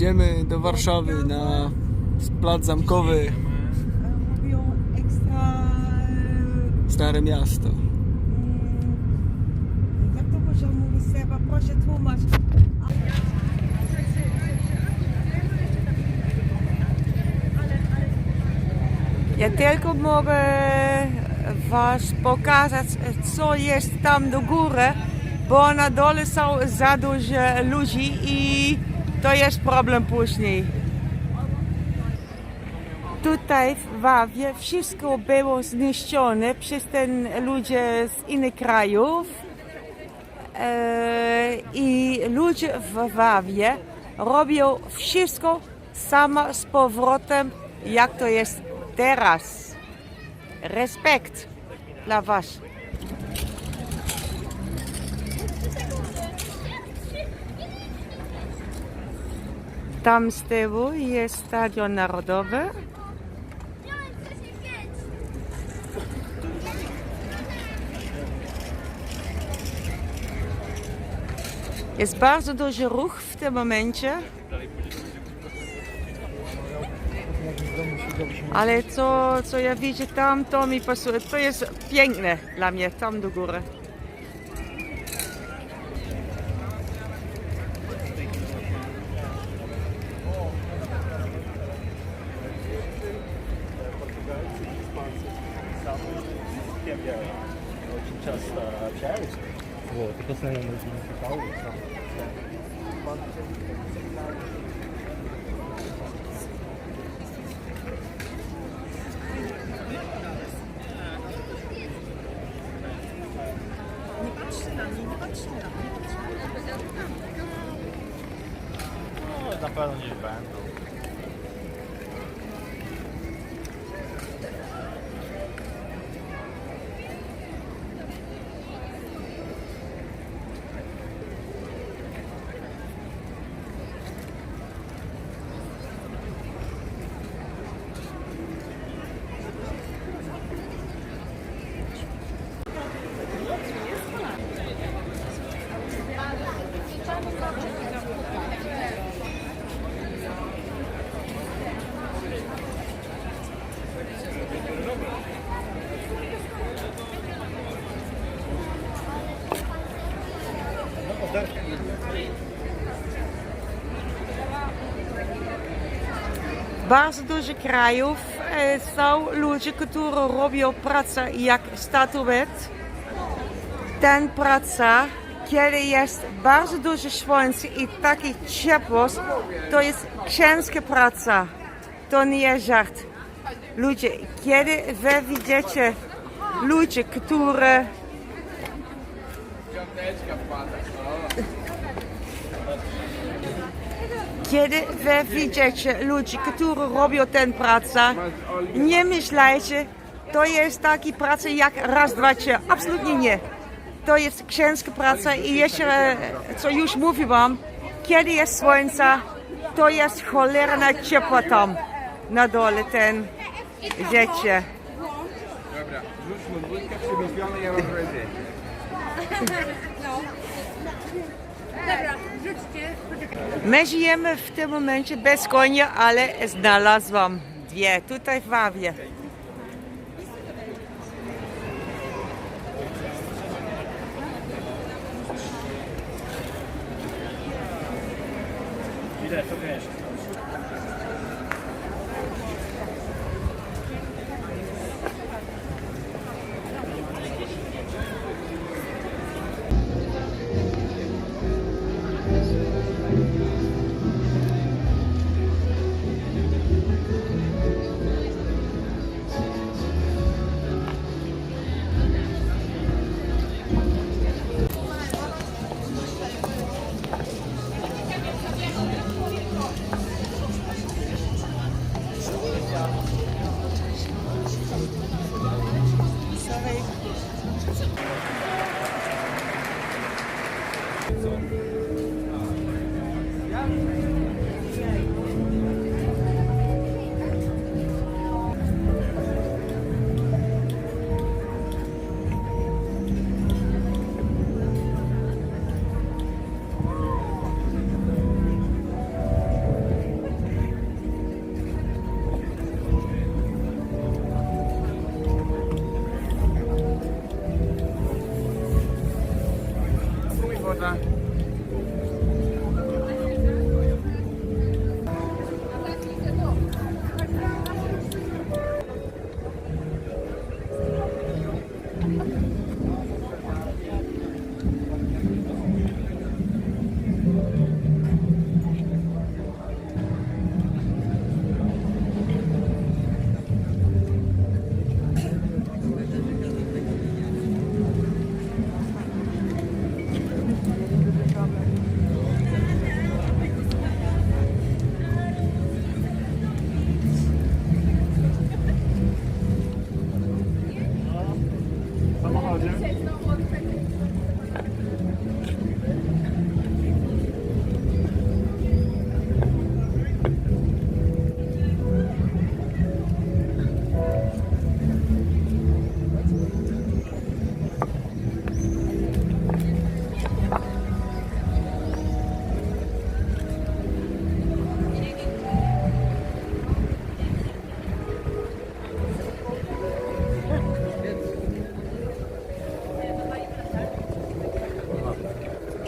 Jedziemy do Warszawy na plac zamkowy, Mówią ekstra... Stare Miasto. mm, Jak to może mówić Seba? Proszę tłumacz. Ja tylko mogę was pokazać, co jest tam do góry, bo na dole są za dużo ludzi i to jest problem później. Tutaj w Wawie wszystko było zniszczone przez ten ludzie z innych krajów. E, I ludzie w Wawie robią wszystko samo z powrotem, jak to jest teraz. Respekt dla Was. Tam z tyłu jest Stadion Narodowy. Jest bardzo duży ruch w tym momencie. Ale co, co ja widzę tam, to mi pasuje. To jest piękne dla mnie, tam do góry. кем я очень часто общаюсь. Вот, и постоянно идентификал. Напевно, ніж бендл. Bardzo dużo krajów e, są ludzie, którzy robią pracę jak statuet. Ten praca, kiedy jest bardzo dużo słońca i taki ciepło, to jest ciężka praca. To nie jest żart. Ludzie, kiedy wy widzicie ludzi, którzy Kiedy wy widzicie ludzi, którzy robią tę pracę, nie myślajcie, to jest taki praca jak raz, dwa, trzy. Absolutnie nie. To jest ciężka praca i jeszcze, co już mówiłam, kiedy jest słońce, to jest cholerna ciepło tam na dole, ten wiecie. Dobra, rzućmy dwójkę przemyślone, ja mam wrażenie. My żyjemy w tym momencie bez konia, ale znalazłam dwie tutaj w Wawie. Ile to?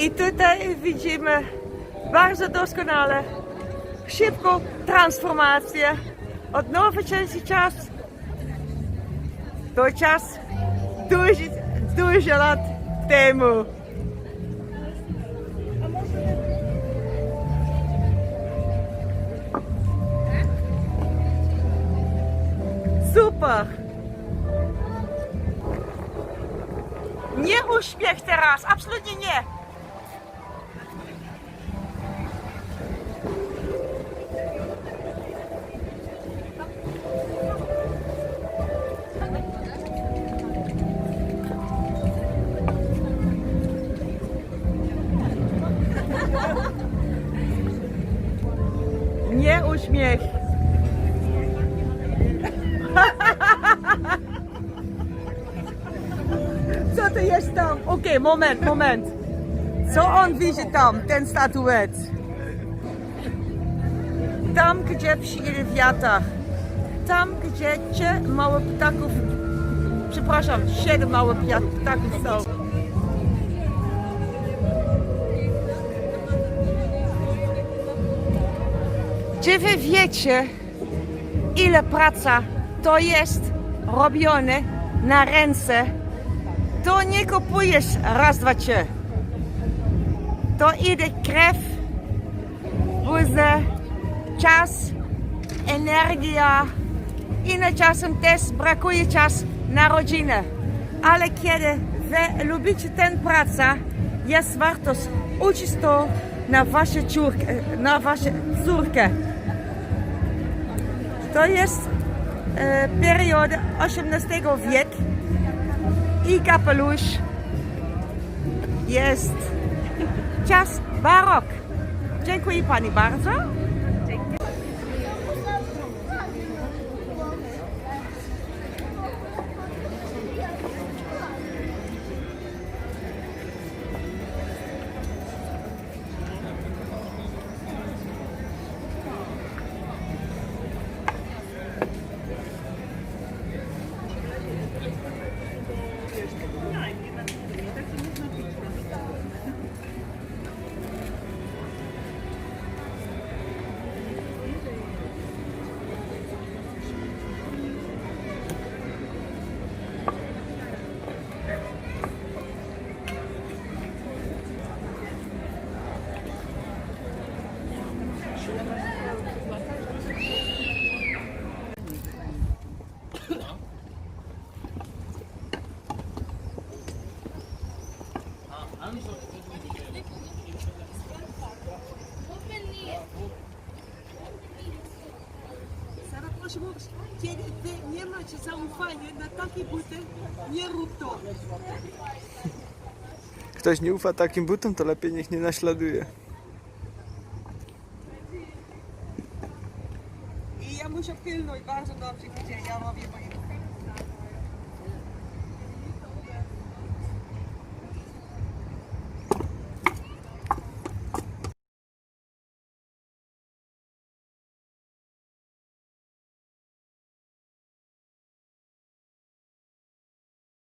I tutaj widzimy bardzo doskonale, szybką transformację od nowoczesny czas do czas duży, dużo lat temu. Super! Nie uśmiech teraz, absolutnie nie! Nie uśmiech. Co to jest tam? Okej, moment, moment. Co on widzi tam, ten statuet? Tam, gdzie przy wiatach. Tam, gdzie trzy małe ptaków, przepraszam, siedem małych ptaków są. Czy wy wiecie, ile praca to jest robione na ręce? To nie kupujesz raz, dwa, trzy. To idzie krew, łzy, czas, energia i na czasem też brakuje czas na rodzinę. Ale kiedy wy lubicie tę pracę, jest warto uczyć to na wasze córkę, na wasze córkę. To jest e, perioda XVIII wieku i kapelusz jest czas barok. Dziękuję Pani bardzo. Sara, proszę mówić, kiedy wy nie macie zaufania na takie buty, nie rób to. Ktoś nie ufa takim butom, to lepiej niech nie naśladuje. I ja muszę pilnować bardzo dobrze, gdzie ja robię moje